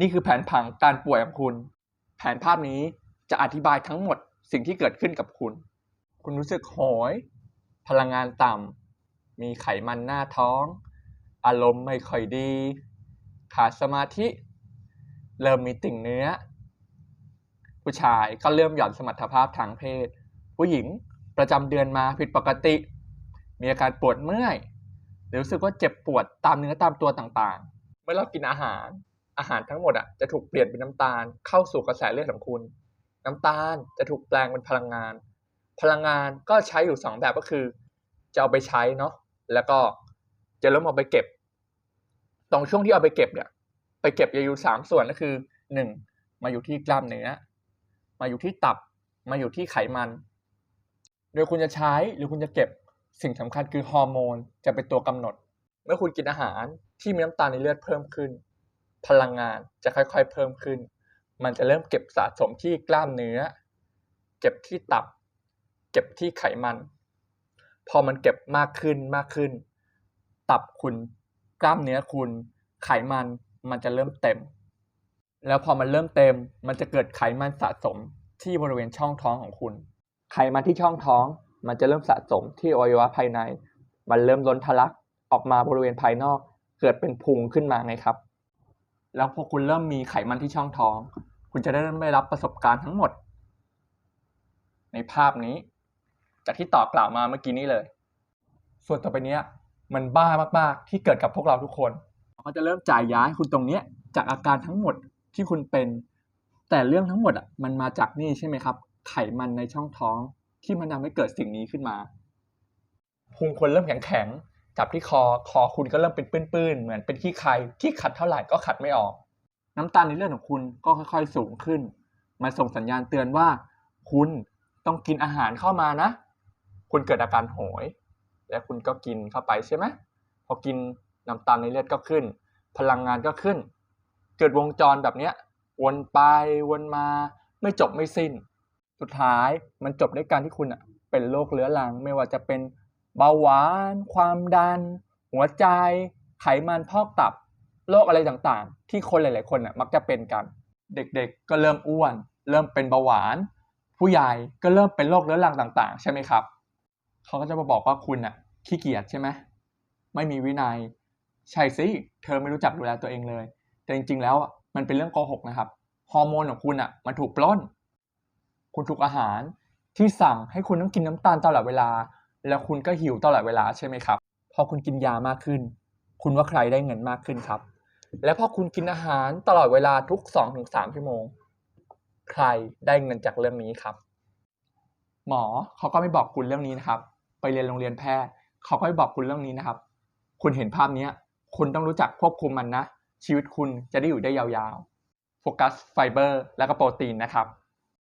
นี่คือแผนผังการป่วยของคุณ แผนภาพนี้จะอธิบายทั้งหมดสิ่งที่เกิดขึ้นกับคุณ คุณรู้สึกโหย พลังงานต่ำ มีไขมันหน้าท้อง อารมณ์ไม่ค่อยดี ขาดสมาธิ เริ่มมีติ่งเนื้อ ผู้ชายก็เริ่มหย่อนสมรรถภาพทางเพศ ผู้หญิงประจำเดือนมาผิดปกติ มีอาการปวดเมื่อยหรือรู้สึกว่าเจ็บปวดตามเนื้อตามตัวต่างๆ เมื่อเรากินอาหาร อาหารทั้งหมดอะจะถูกเปลี่ยนเป็นน้ำตาลเข้าสู่กระแสเลือดของคุณ น้ำตาลจะถูกแปลงเป็นพลังงาน พลังงานก็ใช้อยู่สองแบบก็คือ จะเอาไปใช้เนาะแล้วก็จะเริ่มเอาไปเก็บ ตรงช่วงที่เอาไปเก็บเนี่ย ไปเก็บจะอยู่สามส่วนก็คือหนึ่งมาอยู่ที่กล้ามเนื้อมาอยู่ที่ตับ มาอยู่ที่ไขมัน โดยคุณจะใช้หรือคุณจะเก็บสิ่งสำคัญคือฮอร์โมนจะเป็นตัวกำหนด เมื่อคุณกินอาหารที่มีน้ำตาลในเลือดเพิ่มขึ้น พลังงานจะค่อยๆ เพิ่มขึ้น มันจะเริ่มเก็บสะสมที่กล้ามเนื้อ เก็บที่ตับ เก็บที่ไขมัน พอมันเก็บมากขึ้นมากขึ้น ตับคุณกล้ามเนื้อคุณ ไขมันมันจะเริ่มเต็ม แล้วพอมันเริ่มเต็ม มันจะเกิดไขมันสะสมที่บริเวณช่องท้องของคุณ ไขมันที่ช่องท้อง มันจะเริ่มสะสมที่อวัยวะภายใน มันเริ่มล้นทะลักออกมาบริเวณภายนอก เกิดเป็นพุงขึ้นมาไงครับ แล้วพอคุณเริ่มมีไขมันที่ช่องท้อง คุณจะได้เริ่มได้รับประสบการณ์ทั้งหมด ในภาพนี้ จากที่ต่อกล่าวมาเมื่อกี้นี้เลย ส่วนต่อไปเนี้ย มันบ้ามากๆที่เกิดกับพวกเราทุกคนเขาจะเริ่มจ่ายย้ายคุณตรงเนี้ย จากอาการทั้งหมดที่คุณเป็น แต่เรื่องทั้งหมดอะมันมาจากนี่ใช่ไหมครับ ไขมันในช่องท้องที่มันทำให้เกิดสิ่งนี้ขึ้นมาพุงคนเริ่มแข็งแข็ง จับที่คอคอคุณก็เริ่มเป็นปื้นๆเหมือนเป็นขี้ใครที่ขัดเท่าไหร่ก็ขัดไม่ออก น้ำตาลในเลือดของคุณก็ค่อยๆสูงขึ้น มันส่งสัญญาณเตือนว่า คุณต้องกินอาหารเข้ามานะ คุณเกิดอาการโหย และคุณก็กินเข้าไปใช่ไหมพอกินน้ำตาลในเลือดก็ขึ้น พลังงานก็ขึ้น เกิดวงจรแบบเนี้ยวนไปวนมาไม่จบไม่สิ้น สุดท้ายมันจบด้วยการที่คุณอะเป็นโรคเรื้อรังไม่ว่าจะเป็น เบาหวาน ความดัน หัวใจ ไขมันพอกตับโรคอะไรต่างๆ ที่คนหลาย ๆ คนอะมักจะเป็นกัน เด็กๆ ก็เริ่มอ้วน เริ่มเป็นเบาหวาน ผู้ใหญ่ก็เริ่มเป็นโรคเรื้อรังต่าง ๆ ใช่ไหมครับ เขาก็จะมาบอกว่าคุณอะขี้เกียจใช่ไหมไม่มีวินัย ใช่สิ เธอไม่รู้จักดูแลตัวเองเลย แต่จริง ๆ แล้วมันเป็นเรื่องโกหกนะครับ ฮอร์โมนของคุณอะมันถูกปล้น คุณถูกอาหารที่สั่งให้คุณต้องกินน้ำตาลตลอดเวลา แล้วคุณก็หิวตลอดเวลาใช่ไหมครับ พอคุณกินยามากขึ้น คุณว่าใครได้เงินมากขึ้นครับ และพอคุณกินอาหารตลอดเวลาทุก 2-3 ชั่วโมง ใครได้เงินจากเรื่องนี้ครับ หมอเขาก็ไม่บอกคุณเรื่องนี้นะครับ ไปเรียนโรงเรียนแพทย์เขาก็ไม่บอกคุณเรื่องนี้นะครับ คุณเห็นภาพเนี้ยคุณต้องรู้จักควบคุมมันนะ ชีวิตคุณจะได้อยู่ได้ยาวๆ โฟกัสไฟเบอร์ และก็โปรตีนนะครับ